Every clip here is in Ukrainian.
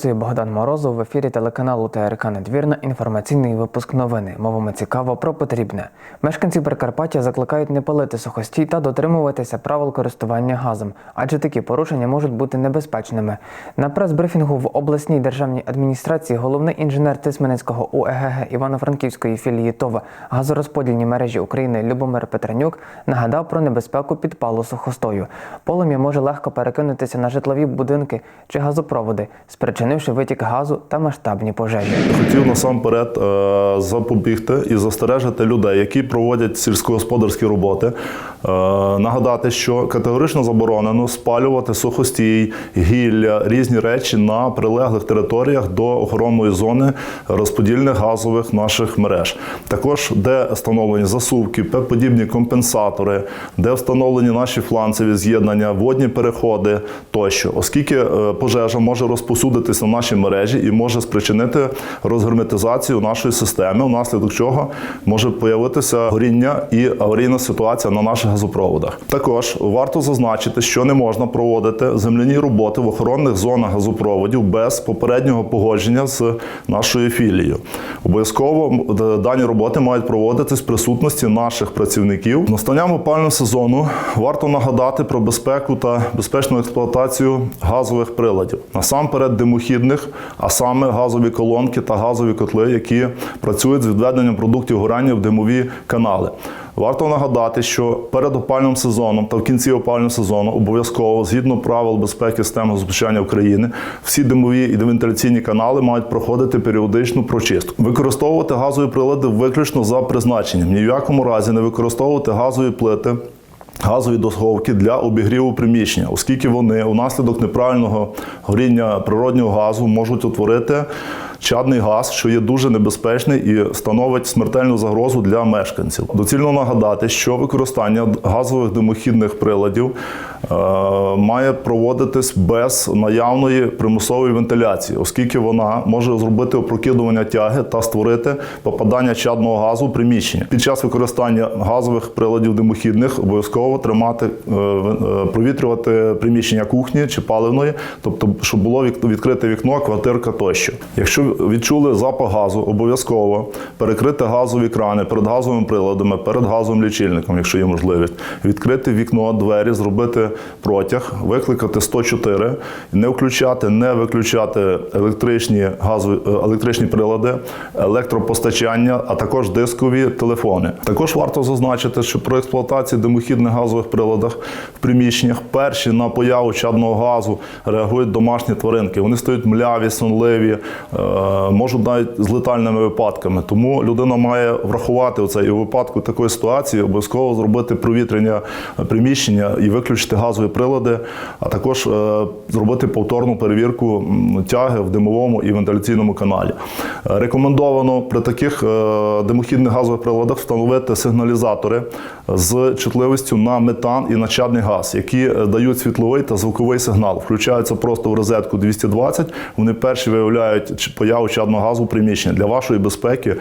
Працює Богдан Морозов в ефірі телеканалу ТРК Надвірна. Інформаційний випуск новини. Мовами цікаво про потрібне. Мешканці Прикарпаття закликають не палити сухостій та дотримуватися правил користування газом, адже такі порушення можуть бути небезпечними. На прес-брифінгу в обласній державній адміністрації головний інженер Тисменецького УЕГГ Івано-Франківської філії ТОВ газорозподільні мережі України Любомир Петренюк нагадав про небезпеку підпалу сухостою. Полум'я може легко перекинутися на житлові будинки чи газопроводи, спричинивши витік газу та масштабні пожежі. Хотів насамперед е, запобігти і застережити людей, які проводять сільськогосподарські роботи. Е, Нагадати, що категорично заборонено спалювати сухостій, гілля, різні речі на прилеглих територіях до охоронної зони розподільних газових наших мереж. Також де встановлені засувки, подібні компенсатори, де встановлені наші фланцеві з'єднання, водні переходи тощо, оскільки е, пожежа може розпосюдитися на наші мережі і може спричинити розгерметизацію нашої системи, внаслідок чого може появитися горіння і аварійна ситуація на наших газопроводах. Також варто зазначити, що не можна проводити земляні роботи в охоронних зонах газопроводів без попереднього погодження з нашою філією. Обов'язково дані роботи мають проводитись в присутності наших працівників. З Настанням опального сезону варто нагадати про безпеку та безпечну експлуатацію газових приладів, насамперед димохідних, а саме газові колонки та газові котли, які працюють з відведенням продуктів горання в димові канали. Варто нагадати, що перед опальним сезоном та в кінці опального сезону обов'язково, згідно правил безпеки системи забезпечення України, всі димові і вентиляційні канали мають проходити періодичну прочистку. Використовувати газові прилади виключно за призначенням. Ні в якому разі не використовувати газові плити. Газові досховки для обігріву приміщення, оскільки вони унаслідок неправильного горіння природнього газу можуть утворити чадний газ, що є дуже небезпечний і становить смертельну загрозу для мешканців. Доцільно нагадати, що використання газових димохідних приладів е, має проводитись без наявної примусової вентиляції, оскільки вона може зробити опрокидування тяги та створити попадання чадного газу в приміщення. Під час використання газових приладів димохідних обов'язково тримати, е, е, провітрювати приміщення кухні чи паливної, тобто, щоб було відкрите вікно, квартирка тощо. Якщо відчули запах газу, обов'язково перекрити газові крани перед газовими приладами, перед газовим лічильником, якщо є можливість, відкрити вікно, двері, зробити протяг, викликати 104, не включати, не виключати електричні газові е, електричні прилади, електропостачання, а також дискові телефони. Також варто зазначити, що при експлуатації димохідних газових приладах в приміщеннях перші на появу чадного газу реагують домашні тваринки. Вони стають мляві, сонливі, е, можуть навіть з летальними випадками. Тому людина має врахувати це і у випадку такої ситуації обов'язково зробити провітрення приміщення і виключити газові прилади, а також е, зробити повторну перевірку тяги в димовому і вентиляційному каналі. Е, Рекомендовано при таких е, димохідних газових приладах встановити сигналізатори з чутливістю на метан і на чадний газ, які е, дають світловий та звуковий сигнал. Включаються просто в розетку 220. Вони перші виявляють ч- появу газу приміщення. Для вашої безпеки е,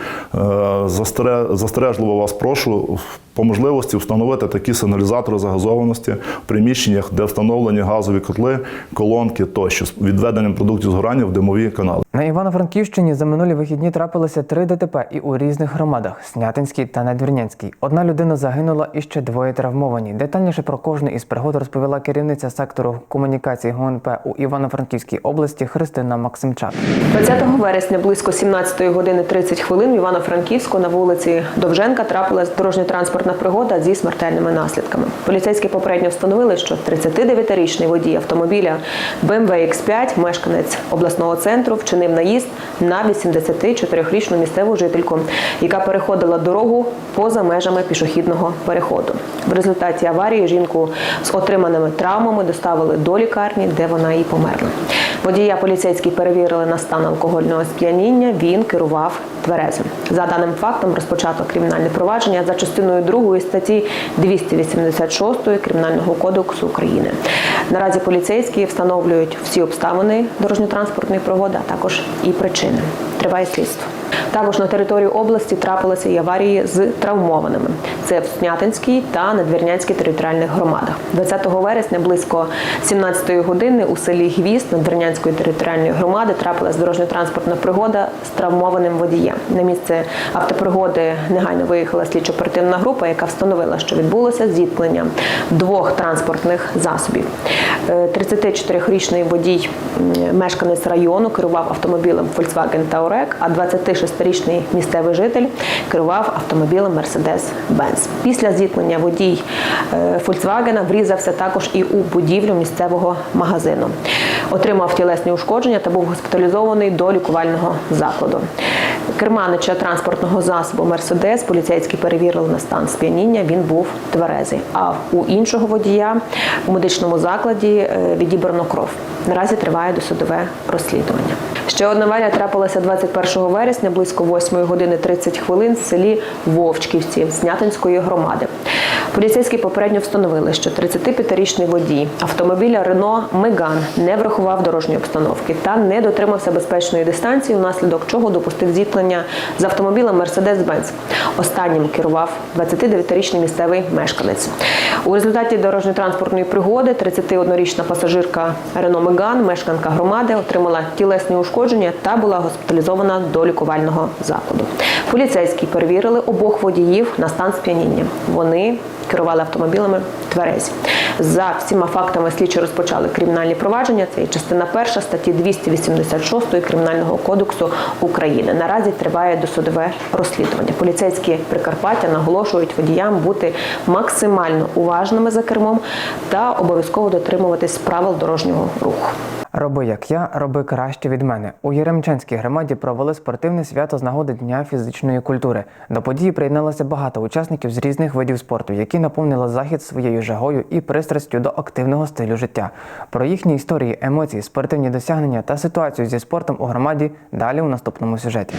застережливо вас прошу по можливості встановити такі сигналізатори загазованості в приміщеннях, де встановлені газові котли, колонки тощо з відведенням продуктів згорання в димові канали. На Івано-Франківщині за минулі вихідні трапилося три ДТП і у різних громадах Снятинській та Надвірнянській. Одна людина загинула і ще двоє травмовані. Детальніше про кожну із пригод розповіла керівниця сектору комунікації ГУНП у Івано-Франківській області Христина Максимчак. 20 вересня близько 17 години 30 хвилин в Івано-Франківську на вулиці Довженка трапилась дорожньо-транспортна пригода зі смертельними наслідками. Поліцейські попередньо встановили, що 39-річний водій автомобіля BMW X5, мешканець обласного центру, вчинив наїзд на 84-річну місцеву жительку, яка переходила дорогу поза межами пішохідного переходу. В результаті аварії жінку з отриманими травмами доставили до лікарні, де вона і померла. Водія поліцейські перевірили на стан алкогольного сп'яніння. Він керував тверезим. За даним фактом розпочато кримінальне провадження за частиною 2 статті 286 Кримінального кодексу України. Наразі поліцейські встановлюють всі обставини дорожньо-транспортної пригоди, а також і причини. Триває слідство. Також на території області трапилися і аварії з травмованими. Це в Снятинській та Надвірнянській територіальних громадах. 20 вересня близько 17 години у селі Гвіст Надвірнянської територіальної громади трапилась дорожньо-транспортна пригода з травмованим водієм. На місце автопригоди негайно виїхала слідчо-оперативна група, яка встановила, що відбулося зіткнення двох транспортних засобів. Е, 34-річний водій, мешканець району, керував автомобілем Volkswagen Touareg, а 26-річний місцевий житель керував автомобілем Mercedes-Benz. Після зіткнення водій Volkswagen врізався також і у будівлю місцевого магазину. Отримав тілесні ушкодження та був госпіталізований до лікувального закладу. Керманича транспортного засобу Мерседес поліцейські перевірили на стан сп'яніння. Він був тверезий. А у іншого водія у медичному закладі е, відібрано кров. Наразі триває досудове розслідування. Ще одна аварія трапилася 21 вересня близько 8 години 30 хвилин в селі Вовчківці Снятинської громади. Поліцейські попередньо встановили, що 35-річний водій автомобіля Рено Меган не врахував дорожньої обстановки та не дотримався безпечної дистанції, внаслідок чого допустив зіткнення з автомобілем Mercedes-Benz. Останнім керував 29-річний місцевий мешканець. У результаті дорожньо-транспортної пригоди 31-річна пасажирка Рено Меган, мешканка громади, отримала тілесні ушкодження та була госпіталізована до лікувального закладу. Поліцейські перевірили обох водіїв на стан сп'яніння. Вони керували автомобілями тверезі. За всіма фактами слідчі розпочали кримінальні провадження. Це частина перша статті 286 Кримінального кодексу України. Наразі триває досудове розслідування. Поліцейські Прикарпаття наголошують водіям бути максимально уважними за кермом та обов'язково дотримуватись правил дорожнього руху. Роби як я, роби краще від мене. У Яремчанській громаді провели спортивне свято з нагоди Дня фізичної культури. До події приєдналося багато учасників з різних видів спорту, які наповнили захід своєю жагою і пристрастю до активного стилю життя. Про їхні історії, емоції, спортивні досягнення та ситуацію зі спортом у громаді далі у наступному сюжеті.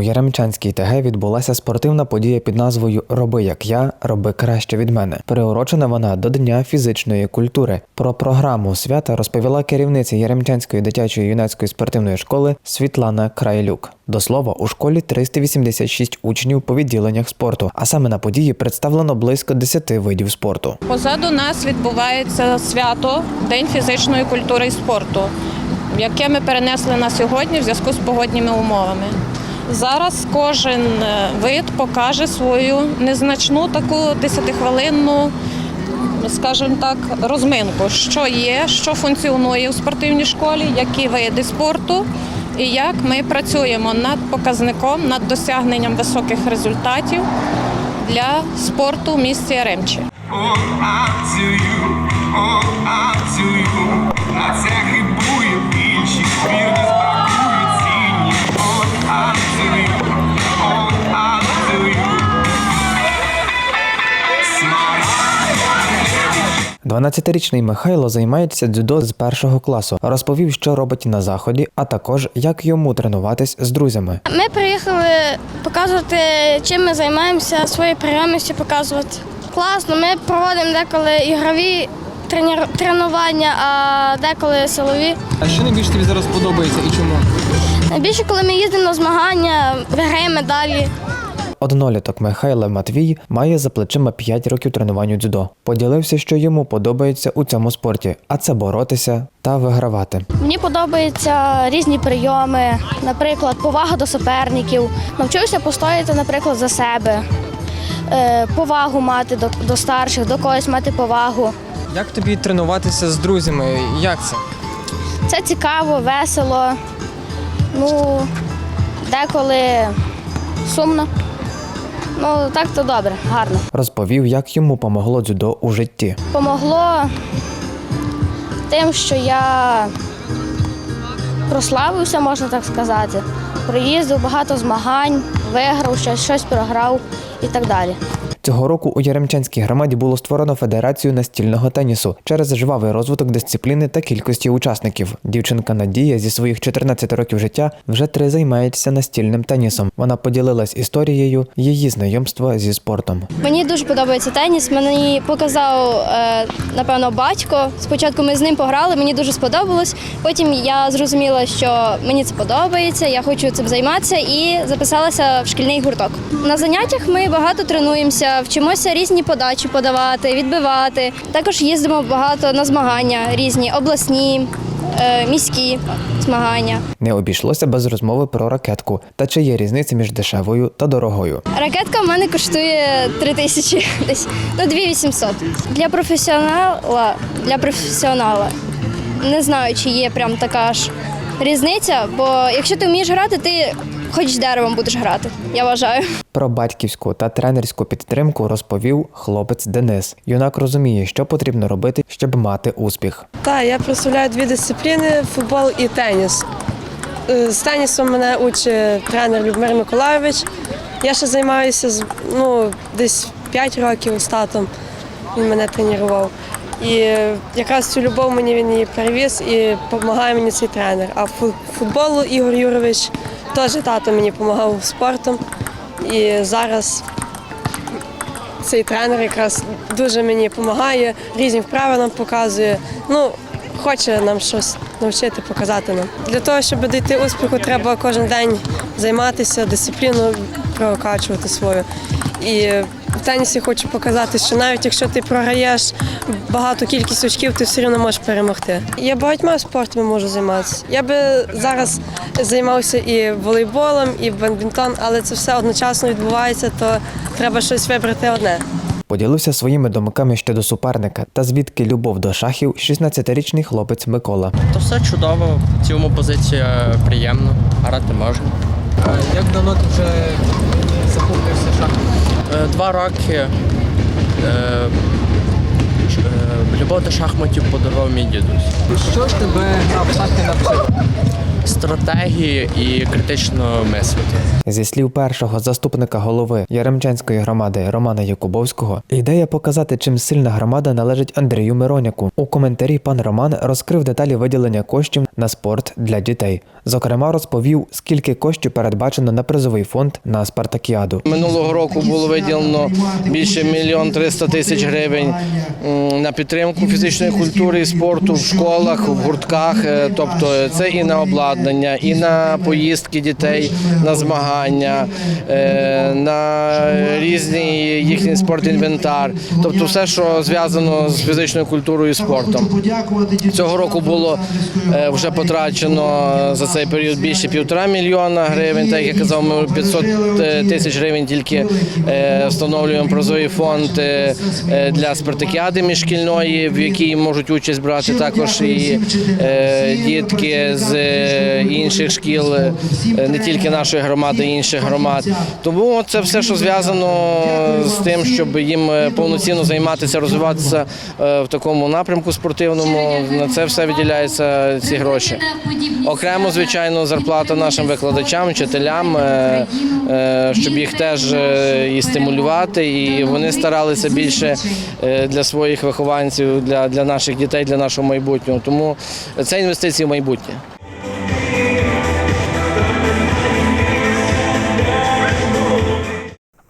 У Яремчанській ТГ відбулася спортивна подія під назвою Роби як я, роби краще від мене. Приурочена вона до Дня фізичної культури. Про програму свята розповіла керівниця Яремчанської дитячої юнацької спортивної школи Світлана Крайлюк. До слова, у школі 386 учнів по відділеннях спорту, а саме на події представлено близько 10 видів спорту. Позаду нас відбувається свято День фізичної культури і спорту, яке ми перенесли на сьогодні в зв'язку з погодніми умовами. Зараз кожен е, вид покаже свою незначну таку 10-хвилинну, скажімо так, розминку, що є, що функціонує у спортивній школі, які види спорту і як ми працюємо над показником, над досягненням високих результатів для спорту в місті Яремчі. 12-річний Михайло займається дзюдо з першого класу. Розповів, що робить на заході, а також як йому тренуватись з друзями. Ми приїхали показувати, чим ми займаємося, свої прийомності показувати. Класно, ми проводимо деколи ігрові тренір- тренування, а деколи силові. А що найбільше тобі зараз подобається і чому? Найбільше, коли ми їздимо на змагання, виграємо медалі. Одноліток Михайло Матвій має за плечима 5 років тренувань у дзюдо. Поділився, що йому подобається у цьому спорті, а це боротися та вигравати. Мені подобаються різні прийоми, наприклад, повага до суперників. Навчився постояти, наприклад, за себе, е, повагу мати до, до старших, до когось мати повагу. Як тобі тренуватися з друзями? Як це? Це цікаво, весело. Ну, деколи сумно. Ну, так то добре, гарно. Розповів, як йому помогло дзюдо у житті. Помогло тим, що я прославився, можна так сказати. Приїздив багато змагань, виграв щось, щось програв і так далі. Цього року у Яремчанській громаді було створено федерацію настільного тенісу через жвавий розвиток дисципліни та кількості учасників. Дівчинка Надія зі своїх 14 років життя вже три займається настільним тенісом. Вона поділилась історією її знайомства зі спортом. Мені дуже подобається теніс. Мені показав е, напевно батько. Спочатку ми з ним пограли, мені дуже сподобалось. Потім я зрозуміла, що мені це подобається, я хочу цим займатися і записалася в шкільний гурток. На заняттях ми багато тренуємося, вчимося різні подачі подавати, відбивати. Також їздимо багато на змагання різні, обласні, е, міські змагання. Не обійшлося без розмови про ракетку та чи є різниця між дешевою та дорогою. Ракетка в мене коштує 3 тисячі, десь ну 2800. Для професіонала, для професіонала не знаю, чи є прям така ж різниця, бо якщо ти вмієш грати, ти хоч деревом будеш грати, я вважаю. Про батьківську та тренерську підтримку розповів хлопець Денис. Юнак розуміє, що потрібно робити, щоб мати успіх. Так, я представляю дві дисципліни футбол і теніс. Е, З тенісом мене учить тренер Любомир Миколайович. Я ще займаюся з- ну, десь 5 років з татом. Він мене тренував. І якраз цю любов мені він її перевіз і допомагає мені цей тренер. А фу- футболу Ігор Юрович теж тато мені допомагав спортом. І зараз цей тренер якраз дуже мені допомагає, різні вправи нам показує. Ну, хоче нам щось навчити, показати нам. Для того, щоб дійти успіху, треба кожен день займатися, дисципліну прокачувати свою. І в тенісі хочу показати, що навіть якщо ти програєш багату кількість очків, ти все одно можеш перемогти. Я багатьма спортами можу займатися. Я би зараз займався і волейболом, і бадмінтон, але це все одночасно відбувається, то треба щось вибрати одне. Поділився своїми думками щодо суперника та звідки любов до шахів 16-річний хлопець Микола. То все чудово, в цілому позиція приємна, грати можна. Як давно ти вже захопився шахом? Е, Два роки е, е, любов до шахматів подарував мій дідусь. Що ж тебе гра в шахи? Стратегії і критичного мислити. Зі слів першого заступника голови Яремчанської громади Романа Якубовського, ідея показати, чим сильна громада належить Андрію Мироняку. У коментарі пан Роман розкрив деталі виділення коштів на спорт для дітей. Зокрема, розповів, скільки коштів передбачено на призовий фонд на спартакіаду. Минулого року було виділено більше мільйон триста тисяч гривень на підтримку фізичної культури і спорту в школах, в гуртках. Е, Тобто це і на обладнання, і на поїздки дітей на змагання, е, на різний їхній спортінвентар. Тобто все, що зв'язано з фізичною культурою і спортом. Цього року було е, вже потрачено за цей період більше півтора мільйона гривень. Так як я казав, ми 500 тисяч гривень тільки е, встановлюємо прозовий фонд е, е, для спартакіади міжшкільної, в якій можуть участь брати також і е, дітки з е, інших шкіл, е, не тільки нашої громади, інших громад. Тому це все, що зв'язано з тим, щоб їм е, повноцінно займатися, розвиватися е, в такому напрямку спортивному. На це все виділяються ці гроші. Окремо, звичайно, зарплата нашим викладачам, вчителям, е, е, щоб їх теж е, і стимулювати, і вони старалися більше е, для своїх вихованців, для, для наших дітей, для нашого майбутнього. Тому це інвестиції в майбутнє.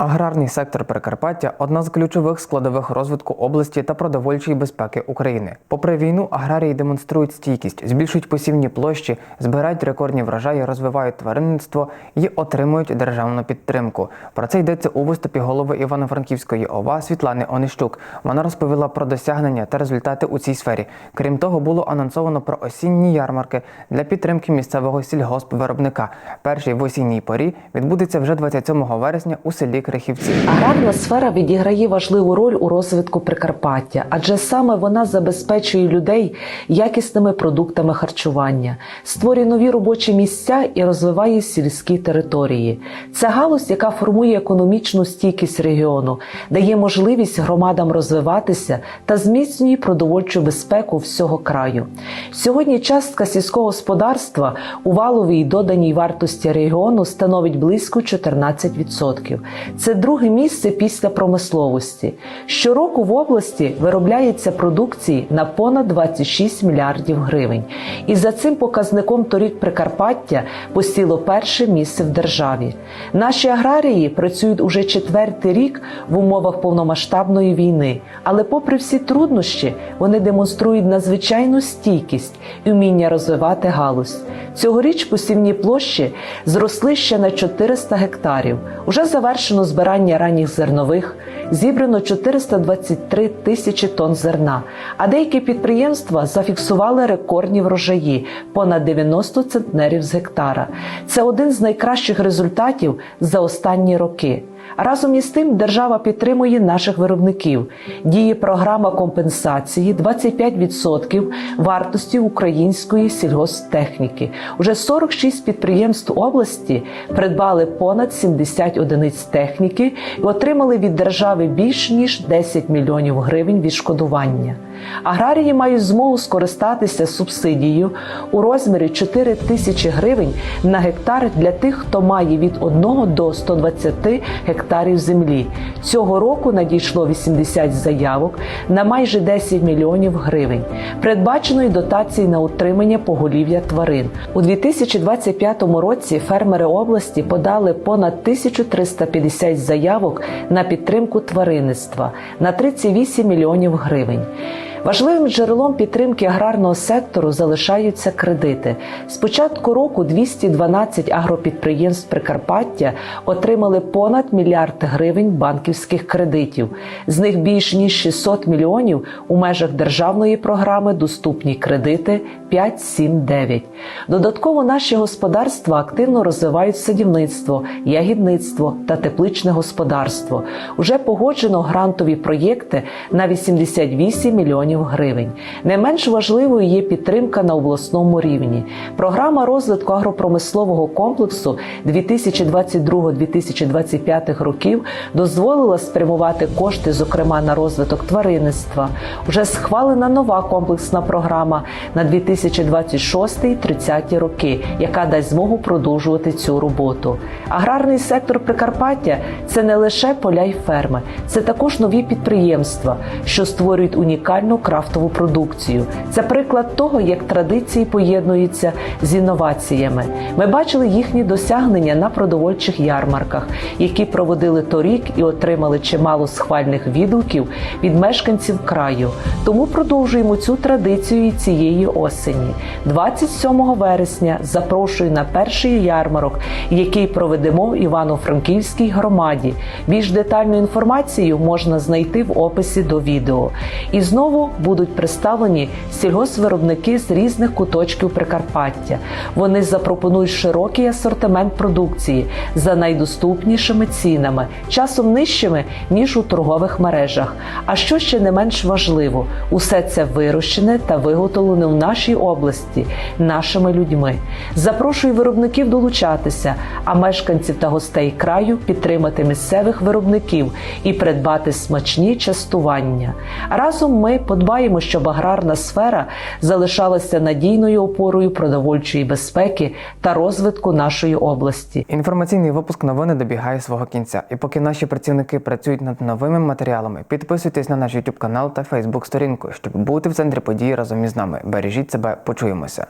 Аграрний сектор Прикарпаття одна з ключових складових розвитку області та продовольчої безпеки України. Попри війну, аграрії демонструють стійкість, збільшують посівні площі, збирають рекордні врожаї, розвивають тваринництво і отримують державну підтримку. Про це йдеться у виступі голови Івано-Франківської ОВА Світлани Онищук. Вона розповіла про досягнення та результати у цій сфері. Крім того, було анонсовано про осінні ярмарки для підтримки місцевого сільгоспвиробника. Перший в осінній порі відбудеться вже 27 вересня у селі Крихівці. Аграрна сфера відіграє важливу роль у розвитку Прикарпаття, адже саме вона забезпечує людей якісними продуктами харчування, створює нові робочі місця і розвиває сільські території. Це галузь, яка формує економічну стійкість регіону, дає можливість громадам розвиватися та зміцнює продовольчу безпеку всього краю. Сьогодні частка сільського господарства у валовій доданій вартості регіону становить близько 14%. Це друге місце після промисловості. Щороку в області виробляється продукції на понад 26 мільярдів гривень. І за цим показником торік Прикарпаття посіло перше місце в державі. Наші аграрії працюють уже четвертий рік в умовах повномасштабної війни, але, попри всі труднощі, вони демонструють надзвичайну стійкість і вміння розвивати галузь. Цьогоріч посівні площі зросли ще на 400 гектарів. Уже завершено збирання ранніх зернових, зібрано 423 тисячі тонн зерна. А деякі підприємства зафіксували рекордні врожаї понад 90 центнерів з гектара. Це один з найкращих результатів за останні роки. Разом із тим держава підтримує наших виробників. Діє програма компенсації 25% вартості української сільгосптехніки. Уже 46 підприємств області придбали понад 70 одиниць техніки і отримали від держави більш ніж 10 мільйонів гривень відшкодування. Аграрії мають змогу скористатися субсидією у розмірі 4 тисячі гривень на гектар для тих, хто має від 1 до 120 гектарів землі. Цього року надійшло 80 заявок на майже 10 мільйонів гривень. Передбачено й дотації на утримання поголів'я тварин. У 2025 році фермери області подали понад 1350 заявок на підтримку тваринництва на 38 мільйонів гривень. Важливим джерелом підтримки аграрного сектору залишаються кредити. З початку року 212 агропідприємств Прикарпаття отримали понад мільярд гривень банківських кредитів. З них більш ніж 600 мільйонів у межах державної програми Доступні кредити 5-7-9. Додатково наші господарства активно розвивають садівництво, ягідництво та тепличне господарство. Уже погоджено грантові проєкти на 88 мільйонів гривень. Не менш важливою є підтримка на обласному рівні. Програма розвитку агропромислового комплексу 2022-2025 років дозволила спрямувати кошти, зокрема на розвиток тваринництва. Уже схвалена нова комплексна програма на 2026-30 роки, яка дасть змогу продовжувати цю роботу. Аграрний сектор Прикарпаття це не лише поля й ферми, це також нові підприємства, що створюють унікальну крафтову продукцію. Це приклад того, як традиції поєднуються з інноваціями. Ми бачили їхні досягнення на продовольчих ярмарках, які проводили торік і отримали чимало схвальних відгуків від мешканців краю. Тому продовжуємо цю традицію цієї осені. 27 вересня запрошую на перший ярмарок, який проведемо в Івано-Франківській громаді. Більш детальну інформацію можна знайти в описі до відео. І знову будуть представлені сільгоспвиробники з різних куточків Прикарпаття. Вони запропонують широкий асортимент продукції за найдоступнішими цінами, часом нижчими ніж у торгових мережах. А що ще не менш важливо, усе це вирощене та виготовлене в нашій області нашими людьми. Запрошую виробників долучатися, а мешканців та гостей краю підтримати місцевих виробників і придбати смачні частування. Разом ми подбаємо, щоб аграрна сфера залишалася надійною опорою продовольчої безпеки та розвитку нашої області. Інформаційний випуск новини добігає свого кінця. І поки наші працівники працюють над новими матеріалами, підписуйтесь на наш YouTube канал та Facebook сторінку, щоб бути в центрі події разом із нами. Бережіть себе, почуємося.